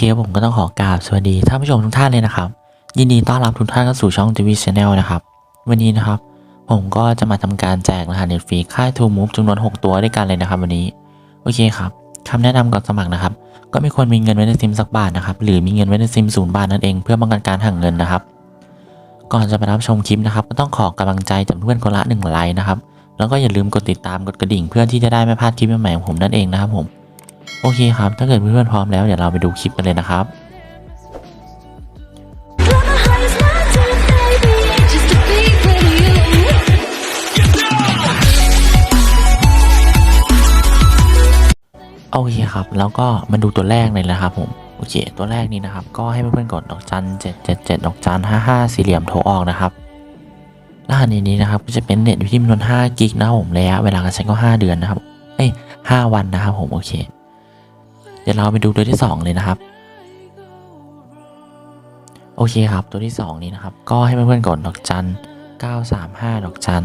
เคผมก็ต้องขอกราบสวัสดีท่านผู้ชมทุกท่านเลยนะครับ ยินดีต้อนรับทุกท่านเข้าสู่ช่อง TV Channel นะครับ วันนี้นะครับ ผมก็จะมาทำการแจกรหัสเน็ตฟรีค่าย True Move จำนวน 6 ตัวด้วยกันเลยนะครับ วันนี้โอเคครับคำแนะนำก่อนสมัครนะครับ ก็ไม่ควรมีเงินไว้ในซิมสักบาทนะครับ หรือมีเงินไว้ในซิมศูนย์บาทนั่นเองเพื่อป้องกันการหักเงินนะครับ ก่อนจะไปรับชมคลิปนะครับ ก็ต้องขอกำลังใจจากเพื่อนคนละหนึ่งไลค์นะครับ แล้วก็อย่าลืมกดติดตามกดกระดิ่งเพื่อที่จะได้ไม่พลาดคลิปใหม่ๆของผมนั่นเองนะครับผม โอเคครับ ถ้าเกิดเพื่อนๆพร้อมแล้ว เดี๋ยวเราไปดูคลิปกันเลยนะครับ โอเคครับ แล้วก็มาดูตัวแรกเลยนะครับผม โอเค ตัวแรกนี้นะครับ ก็ให้เพื่อนๆกดดอกจันเจ็ดเจ็ดเจ็ดดอกจันห้าห้าสี่เหลี่ยมโทรออกนะครับรหัสนี้นะครับก็จะเป็นเน็ตอยู่ที่จำนวนห้ากิกนะครับผมระยะเวลาการใช้ก็ห้าเดือนนะครับ เอ้ยห้าวันนะครับผม โอเค เดี๋ยวเราไปดูตัวที่สองเลยนะครับ โอเคครับตัวที่สองนี้นะครับ ก็ให้เพื่อนๆกดดอกจันเก้าสามห้าดอกจัน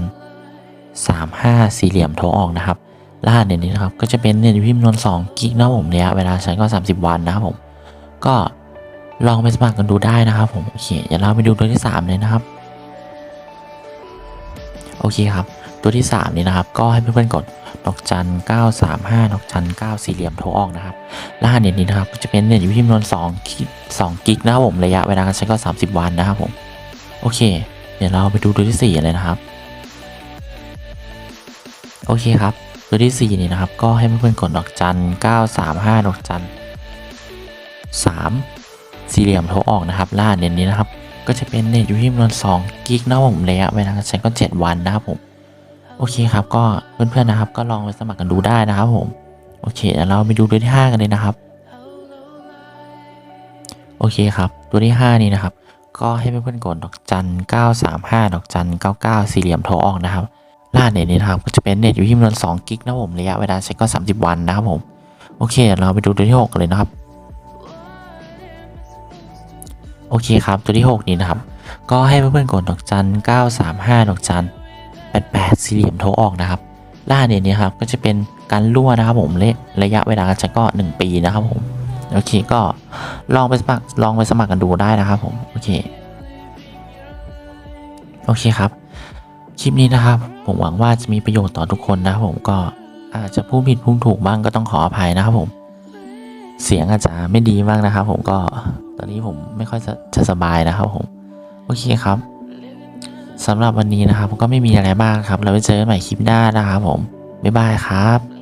สามห้าสี่เหลี่ยมโทรออกนะครับรหัสเน็ตนี้นะครับ ก็จะเป็นเน็ตอยู่ที่จำนวน2กิกนะครับผมระยเวลาใช้ก็ 30 วันนะครับผม ก็ลองไปสมัครกันดูได้นะครับผมโอเคเดี๋ยวเราไปดูตัวที่ 3 เลยนะครับ โอเคครับ ตัวที่ 3 นี้นะครับ ก็ให้เพื่อนๆกดดอกจัน 935ดอกจัน 9 สี่เหลี่ยมโทรออกนะครับรหัสเน็ตนี้นะครับก็จะเป็นเน็ตอยู่ที่จำนวน2กิก2กิกนะครับผมระยะเวลาการใช้ก็ 30 วันนะครับผมโอเค เดี๋ยวเราไปดูตัวที่ 4 เลยนะครับ โอเคครับ ตัวที่ 4 นี่นะครับ ก็ให้เพื่อนๆกดดอกจัน 935ดอกจัน 3 สี่เหลี่ยมโทรออกนะครับล่าเน็ตนี้นะครับก็จะเป็นเน็ตอยู่ที่จำนวน2กิกนะครับผมระยะเวลาการใช้ก็ 7 วันนะครับผม โอเคครับก็เพื่อนๆนะครับ ก็ลองไปสมัครกันดูได้นะครับผมโอเคเดี๋ยวเราไปดูตัวที่ 5 กันเลยนะครับ โอเคครับ ตัวที่ 5 นี้นะครับ ก็ให้เพื่อนๆกดดอกจัน 935 ดอกจัน 99 สี่เหลี่ยมโทรออกนะครับรหัสเน็ตนี้นะครับก็จะเป็นเน็ตอยู่ที่จำนวน2กิกนะผมระยะเวลาใช้ก็ 30 วันนะครับผมโอเคเดี๋ยวเราไปดูตัวที่ 6 กันเลยนะครับโอเคครับตัวที่ 6 นี้นะครับ ก็ให้เพื่อนๆกดดอกจัน 935 ดอกจัน 88 สี่เหลี่ยมโทรออกนะครับรหัสเน็ตนี้ครับก็จะเป็นการรั่วนะครับผมระระยะเวลาการใช้ก็ 1 ปีนะครับผมโอเคก็ลองไปสมัครลองไปสมัครกันดูได้นะครับผมโอเคโอเคครับ คลิปนี้นะครับ ผมหวังว่าจะมีประโยชน์ต่อทุกคนนะครับผมก็อาจจะพูดผิดพูดถูกบ้างก็ต้องขออภัยนะครับผม เสียงอาจจะไม่ดีมากนะครับผมก็ตอนนี้ผมไม่ค่อยจะจะสบายนะครับผม โอเคครับ สำหรับวันนี้นะครับก็ไม่มีอะไรมากครับ เราไปเจอกันใหม่คลิปหน้านะครับผม บ๊ายบายครับ